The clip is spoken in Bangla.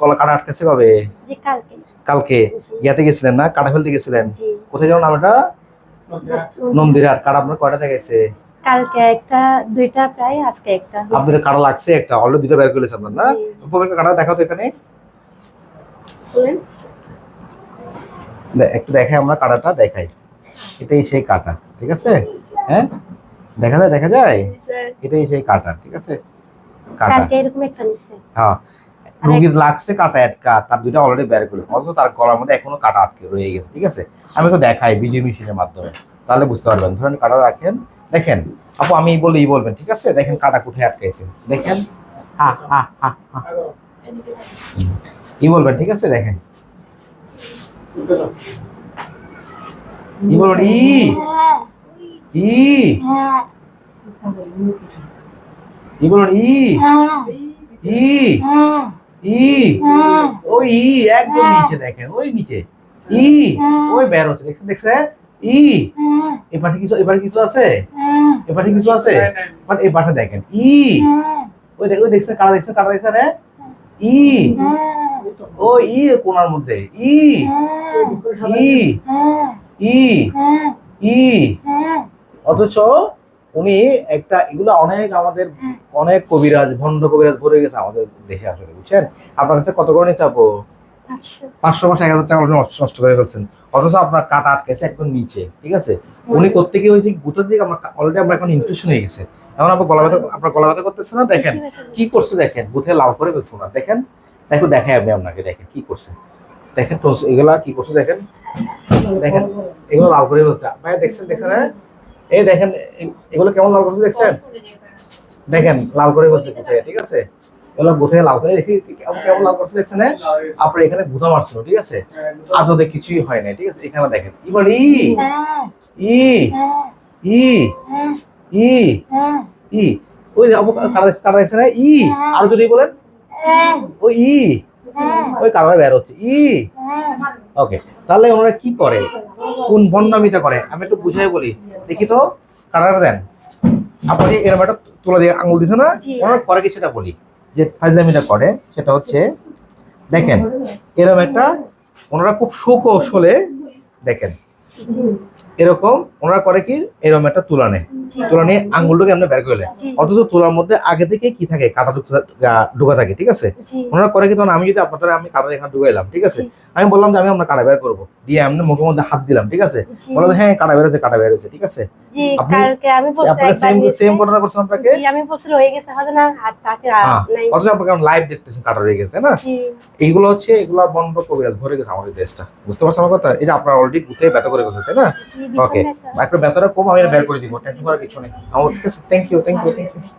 গলা কাটা আটকেছে কবে? কালকে। ইয়াতে গেছিলেন না? কাটা ফেলতে গেছিলেন কোথায় কাটা আপনার গেছে কালকে একটা দুইটা প্রায় আজকে একটা। আপনাদের কাটা লাগছে একটা। অলরেডি দুটো বের করেছে আপনার না? উপরে কাটা দেখাও তো এখানে। একটু দেখাই আমরা কাটাটা দেখাই। এটাই সেই কাটা ঠিক আছে? হ্যাঁ? দেখা যায় দেখা যায়? এটাই সেই কাটা ঠিক আছে? কালকে এরকম একটা নিছে। হ্যাঁ। রোগীর লাগছে কাটা আটকা তার দুইটা অলরেডি বের করে অথচ তার গলার মধ্যে এখনও কাটা আটকে রয়ে গেছে ঠিক আছে? আমি একটু দেখাই ভিডিও মেশিনের মাধ্যমে। তাহলে বুঝতে পারবেন। ধরেন কাটা রাখেন দেখেন আপু আমি বলেই বলবেন ঠিক আছে? দেখেন কাটা কোথায় আটকাইছে। দেখেন। ই বলবেন ঠিক আছে? দেখেন। ই বলবেন? ই ই। ই বলবেন? ই ই। হ্যাঁ। ই। হ্যাঁ ওই ই একদম নিচে দেখেন ওই নিচে। ই ওই বের হচ্ছে দেখছেন দেখছেন? ই। হ্যাঁ এপাশে কিছু এপাশে কিছু আছে? হ্যাঁ এপাশে কিছু আছে? বাট এই পাশে দেখেন ই। হ্যাঁ ওই দেখ ওই দেখছেন কাটা দেখছেন কাটা দেখছেন হ্যাঁ ই। ও ই কোনার মধ্যে ই। ই। হ্যাঁ ই। হ্যাঁ ই। হ্যাঁ অথচ উনি একটা এগুলো অনেক আমাদের অনেক কবিরাজ ভণ্ড কবিরাজ ভরে গেছে আমাদের দেশে আসলে বুঝছেন? আপনার কাছে কত করে নিচ্ছে আপু? পাঁচশো। মাস এক হাজার টাকা নষ্ট করে ফেলছেন। অথচ আপনার কাটা আটকেছে একদম নিচে ঠিক আছে? উনি করতে গিয়ে হয়েছে গুতার দিকে আমরা অলরেডি আমরা এখন ইনফেকশন হয়ে গেছে। এখন আপনার গলা ব্যথা আপনার গলা ব্যথা করতেছে না? দেখেন কি করছে দেখেন? বুথে লাল করে ফেলছে ওনার দেখেন? দেখো দেখাই আমি আপনাকে দেখেন কি করছে। দেখেন তো এগুলা কি করছে দেখেন? দেখেন এগুলো লাল করে ফেলছে। ভাই দেখছেন দেখছেন হ্যাঁ? এই দেখেন এগুলো কেমন লাল করছে দেখছেন? দেখেন, লাল করে ফেলছে গুথে ঠিক আছে? এগুলো গুথে লাল করে, দেখি কেমন লাল করছে দেখছেন আপনার এখানে গুঁতা মারছিল, ঠিক আছে? আদতে কিছুই হয় না ঠিক আছে? এখানে দেখেন, এবার ই ই ই ই ই, ওই আপু দেখছেন না? ই, আরও যদি বলেন। ওই ই, ওই কালার বের হচ্ছে, ই। ওকে, তাহলে ওনারা কি করে? কোন বন্যামিটা করে? আমি একটু বুঝাই বলি। দেখি তো কালার দেন। আপনাকে এরকম একটা তুলা দিয়ে আঙুল দিছে না? ওনার করে কি সেটা বলি? যে ফাজলামিটা করে সেটা হচ্ছে দেখেন এরম একটা ওনারা খুব সুকৌশলে দেখেন। এরকম ওনারা করে কি? এরকম একটা তুলা নেয়। তুলা নিয়ে আঙ্গুলটাকে আমরা বের করে নেয়। অথচ তুলার মধ্যে আগে থেকে কি থাকে? কাটা ঢোকা থাকে ঠিক আছে? ওনারা করে কি? তখন আমি যদি আপনার আমি কাটা এখানে ঢুকাইলাম ঠিক আছে? আমি বললাম যে আমি আপনার কাটা বের করব। দিয়ে আমি মুখের মধ্যে হাত দিলাম ঠিক আছে? বললাম হ্যাঁ কাটা বেরোছে কাটা বেরোছে ঠিক আছে? আপনি- হয়ে এইগুলো হচ্ছে এগুলো বন্ধ কবিরাজ ভরে গেছে আমাদের দেশটা। বুঝতে পারছেন আমার কথা? এই যে আপনার অলরেডি গুতে ব্যথা করে গেছে তাই না. বিছানাটা একটা ব্যথাটা কম, আমি বের করে দিব। টেনশন করার কিছু নেই। Thank you thank you thank you